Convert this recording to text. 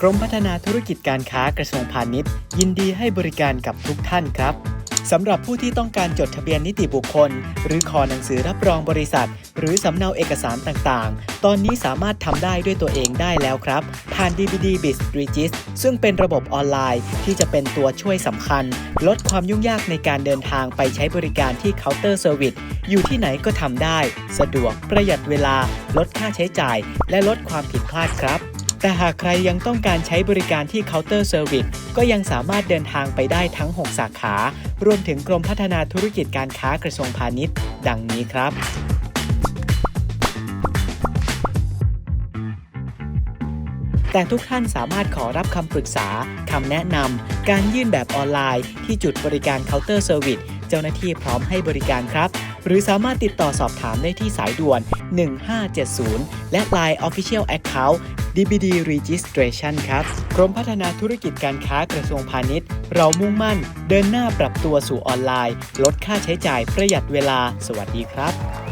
กรมพัฒนาธุรกิจการค้ากระทรวงพาณิชย์ ยินดีให้บริการกับทุกท่านครับสำหรับผู้ที่ต้องการจดทะเบียนนิติบุคคล หรือขอหนังสือรับรองบริษัท หรือสำเนาเอกสารต่างๆ ตอนนี้สามารถทำได้ด้วยตัวเองได้แล้วครับ ผ่าน DBD Biz Regis ซึ่งเป็นระบบออนไลน์ที่จะเป็นตัวช่วยสำคัญ ลดความยุ่งยากในการเดินทางไปใช้บริการที่เคาน์เตอร์เซอร์วิสอยู่ที่ไหนก็ทำได้ สะดวกประหยัดเวลา ลดค่าใช้จ่าย และลดความผิดพลาดครับ แต่หากใครยังต้องการใช้บริการที่เคาน์เตอร์เซอร์วิสก็ยังสามารถเดินทางไปได้ทั้ง 6 สาขา รวมถึงกรมพัฒนาธุรกิจการค้ากระทรวงพาณิชย์ ดังนี้ครับแต่ทุกท่านสามารถขอรับคำปรึกษา คำแนะนำ การยื่นแบบออนไลน์ ที่จุดบริการเคาน์เตอร์เซอร์วิส เจ้าหน้าที่พร้อมให้บริการครับ หรือสามารถติดต่อสอบถามได้ที่สายด่วน 1570 และ Line Official Account DBD Registration ครับ กรมพัฒนาธุรกิจการค้ากระทรวงพาณิชย์ เรามุ่งมั่น เดินหน้าปรับตัวสู่ออนไลน์ ลดค่าใช้จ่ายประหยัดเวลา สวัสดีครับ